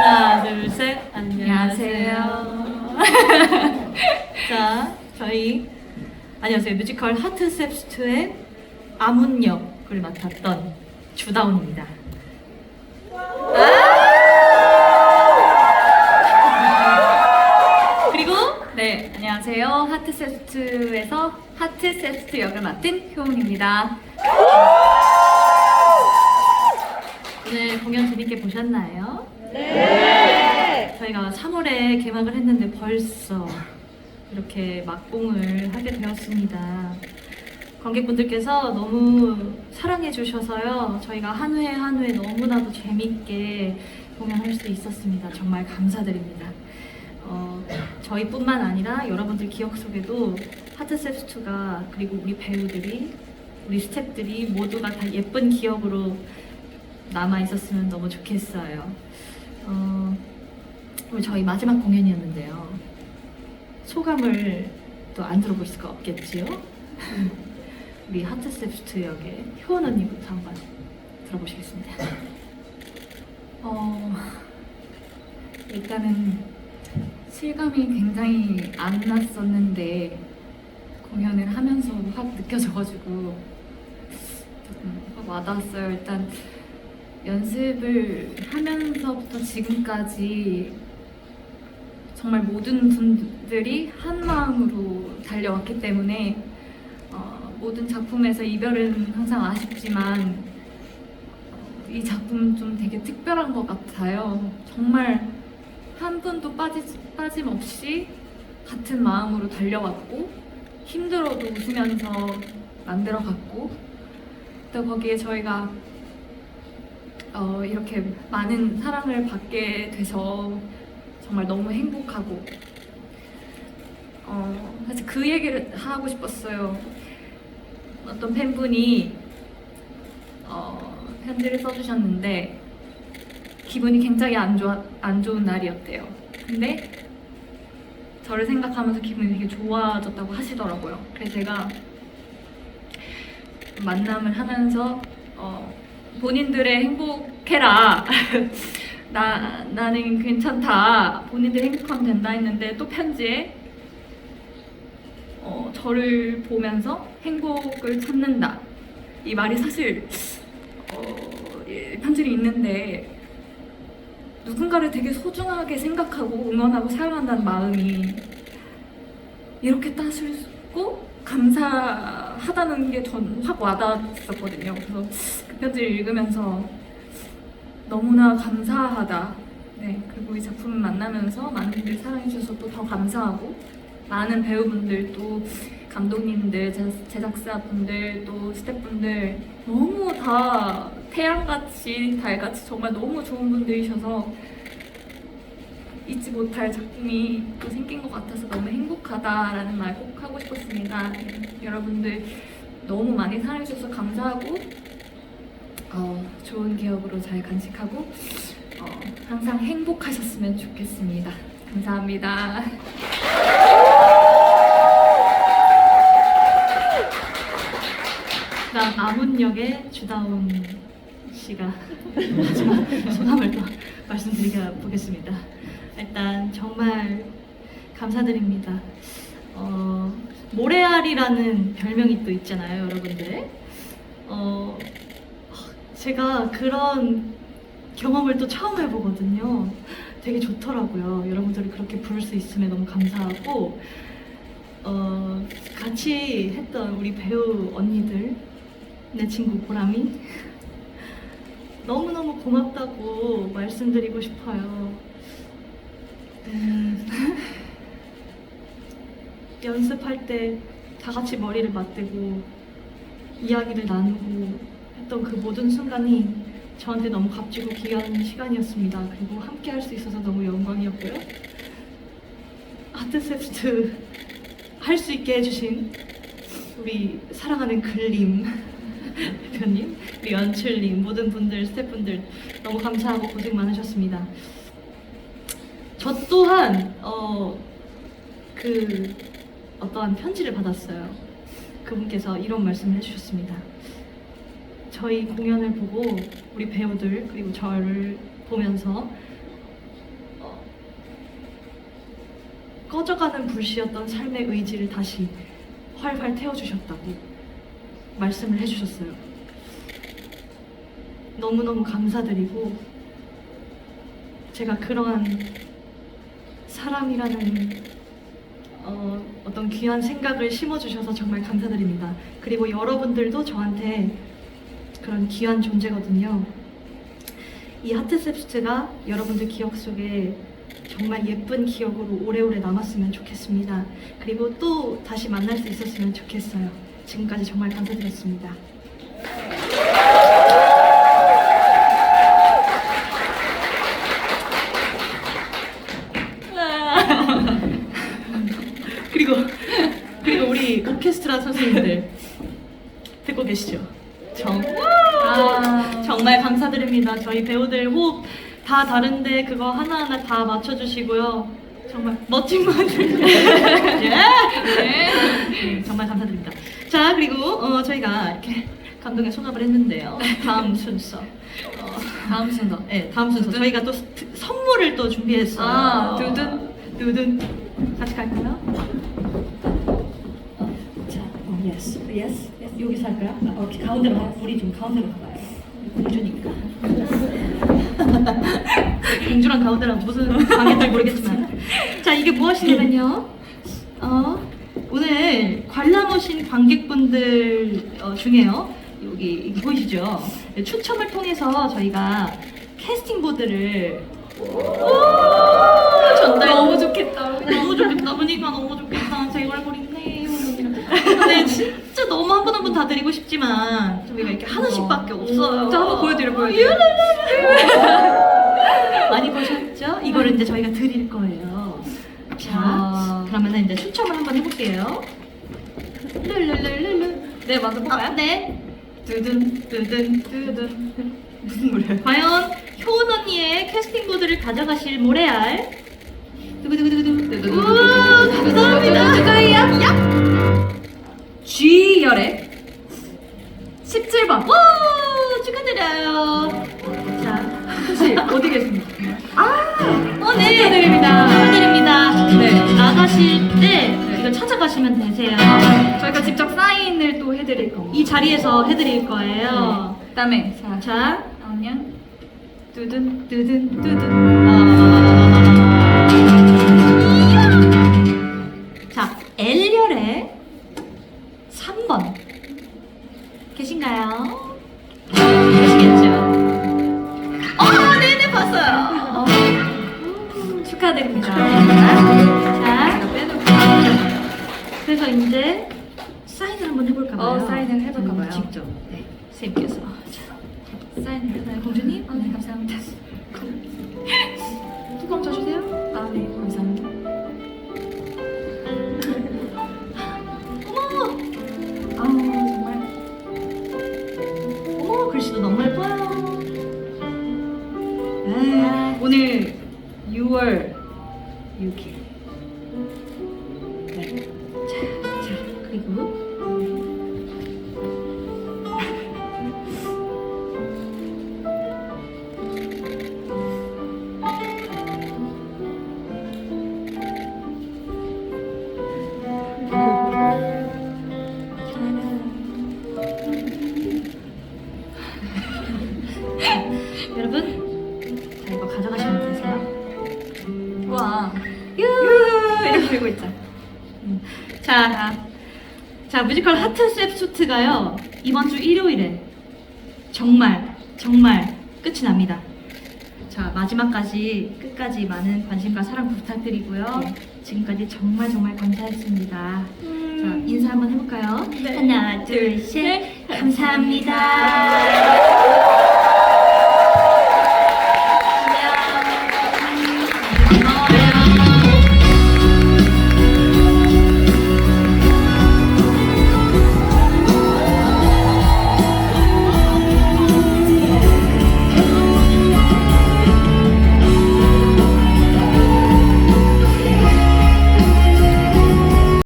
하나, 둘, 셋. 안녕하세요. 자, 저희 안녕하세요. 뮤지컬 하트 셉스트의 아문 역을 맡았던 주다운입니다. 그리고 네, 안녕하세요. 하트 세스트에서 하트 세스트 역을 맡은 효은입니다. 공연 재밌게 보셨나요? 네. 저희가 3월에 개막을 했는데 벌써 이렇게 막공을 하게 되었습니다. 관객분들께서 너무 사랑해 주셔서요. 저희가 한 회 한 회 너무나도 재밌게 공연할 수 있었습니다. 정말 감사드립니다. 어, 저희뿐만 아니라 여러분들 기억 속에도 하트셉스투가 그리고 우리 배우들이 우리 스태프들이 모두가 다 예쁜 기억으로 남아 있었으면 너무 좋겠어요. 어, 저희 마지막 공연이었는데요. 소감을 또 안 들어볼 수가 없겠지요? 우리 하트셉스트 역의 효원 언니부터 한번 들어보시겠습니다. 어, 일단은 실감이 굉장히 안 났었는데 공연을 하면서 확 느껴져가지고 조금 확 와닿았어요. 일단 연습을 하면서부터 지금까지 정말 모든 분들이 한 마음으로 달려왔기 때문에 어, 모든 작품에서 이별은 항상 아쉽지만 어, 이 작품은 좀 되게 특별한 것 같아요. 정말 한 분도 빠지, 빠짐없이 같은 마음으로 달려왔고 힘들어도 웃으면서 만들어갔고 또 거기에 저희가 어, 이렇게 많은 사랑을 받게 돼서 정말 너무 행복하고 어, 사실 그 얘기를 하고 싶었어요. 어떤 팬분이 어, 편지를 써주셨는데 기분이 굉장히 안 좋아 안 좋은 날이었대요. 근데 저를 생각하면서 기분이 되게 좋아졌다고 하시더라고요. 그래서 제가 만남을 하면서 어, 본인들의 행복해라. 나 나는 괜찮다. 본인들 행복하면 된다 했는데 또 편지에 어, 저를 보면서 행복을 찾는다. 이 말이 사실 어, 예, 편지를 읽는데 누군가를 되게 소중하게 생각하고 응원하고 사랑한다는 마음이 이렇게 따스고 감사 하다는 게 전 확 와닿았었거든요. 그래서 그 편지를 읽으면서 너무나 감사하다. 네, 그리고 이 작품을 만나면서 많은 분들이 사랑해주셔서 또 더 감사하고 많은 배우분들 또 감독님들, 제- 제작사분들 또 스태프분들 너무 다 태양같이 달같이 정말 너무 좋은 분들이셔서 잊지 못할 작품이 또 생긴 것 같아서 너무 행복하다라는 말 꼭 하고 싶었습니다. 네, 여러분들 너무 많이 사랑해주셔서 감사하고 어, 좋은 기억으로 잘 간직하고 어, 항상 행복하셨으면 좋겠습니다. 감사합니다. 그다음 아문 역의 주다운 씨가 마지막 소감을 또 말씀드리게 보겠습니다. 일단 정말 감사드립니다. 어, 모래알이라는 별명이 또 있잖아요, 여러분들. 어, 제가 그런 경험을 또 처음 해보거든요. 되게 좋더라고요. 여러분들이 그렇게 부를 수 있음에 너무 감사하고, 어, 같이 했던 우리 배우 언니들, 내 친구 보람이, 너무너무 고맙다고 말씀드리고 싶어요. 음, 연습할 때 다 같이 머리를 맞대고 이야기를 나누고 했던 그 모든 순간이 저한테 너무 값지고 귀한 시간이었습니다. 그리고 함께 할 수 있어서 너무 영광이었고요. 아트세스트 할 수 있게 해주신 우리 사랑하는 글님 대표님, 우리 연출님, 모든 분들, 스태프분들 너무 감사하고 고생 많으셨습니다. 저 또한 어, 그 어떠한 편지를 받았어요. 그분께서 이런 말씀을 해주셨습니다. 저희 공연을 보고 우리 배우들 그리고 저를 보면서 어, 꺼져가는 불씨였던 삶의 의지를 다시 활활 태워주셨다고 말씀을 해주셨어요. 너무너무 감사드리고 제가 그러한 사람이라는 어, 어떤 귀한 생각을 심어주셔서 정말 감사드립니다. 그리고 여러분들도 저한테 그런 귀한 존재거든요. 이 하트셉스트가 여러분들 기억 속에 정말 예쁜 기억으로 오래오래 남았으면 좋겠습니다. 그리고 또 다시 만날 수 있었으면 좋겠어요. 지금까지 정말 감사드렸습니다. 그리고 그리고 우리 오케스트라 선생님들 듣고 계시죠? 정, 아. 정말 감사드립니다. 저희 배우들 호흡 다 다른데 그거 하나하나 다 맞춰주시고요. 정말 멋진 분들. 예. 네, 정말 감사드립니다. 자 그리고 어, 저희가 이렇게 감동의 소감을 했는데요. 다음 순서. 어, 다음 순서. 네, 다음 순서. 저희가 또 스- 선물을 또 준비했어요. 아, 두둔. 두둔. 같이 갈까요? 자, 어, yes, yes, yes. 여기서 할까요? 아, 오케이, 가운데로 가. 우리 좀 가운데로 가봐요. 공주니까. 공주랑 가운데랑 무슨 관계인지 모르겠지만. 자, 이게 무엇이냐면요. 어, 오늘 관람 오신 관객분들 어, 중에요. 여기 보이시죠? 네, 추첨을 통해서 저희가 캐스팅 보드를 전달 너무 좋겠다. 좋겠다. 보니까 너무 좋겠다. 제 얼굴 있네. 네, 진짜 너무 한 분 한 분 다 드리고 싶지만 저희가 이렇게 하나씩밖에 없어요. 자, 한번 보여드려, 보여드려. 많이 보셨죠? 이거를 이제 저희가 드릴 거예요. 자, 아. 그러면은 이제 추첨을 한번 해볼게요. 룰루루루루. 네, 먼저 볼까요? 아, 네. 두둔 두둔 두둔. 무슨 노래야? 과연 효은 언니의 캐스팅 보드를 가져가실 모래알. 두구두구두구두. 우 감사합니다. 누구예요? G열의 17번. 와 축하드려요. 자, 혹시 어디 계십니까? 어, 네. 축하드립니다. 축하드립니다. 네. 나가실 때 이거 찾아가시면 되세요. 저희가 직접 사인을 또 해드릴 겁니다. 이 자리에서 해드릴 거예요. 네. 그다음에 자, 자, 안녕. 두둔 두둔 두둔. 아. 네네 봤어요. 음, 축하드립니다. 자. 그래서 이제 사인을 한번 해볼까 봐요. 어, 사인을 해볼까 봐요. 직접. 네, 쌤께서. 자, 사인을 해나요? 공주님? 아, 네, 감사합니다. 뚜껑 쳐주세요. 아, 네, 감사합니다. 그리고. 여러분, 자, 이거 가져가시면 되세요. 우와. 유! 이렇게 들고 있자. 자, 뮤지컬 하트 셉슈트가요. 이번 주 일요일에 정말 정말 끝이 납니다. 자, 마지막까지 끝까지 많은 관심과 사랑 부탁드리고요. 네. 지금까지 정말 정말 감사했습니다. 자, 음. 인사 한번 해볼까요? 네. 하나, 둘, 셋. 감사합니다. 안녕. 고마워요.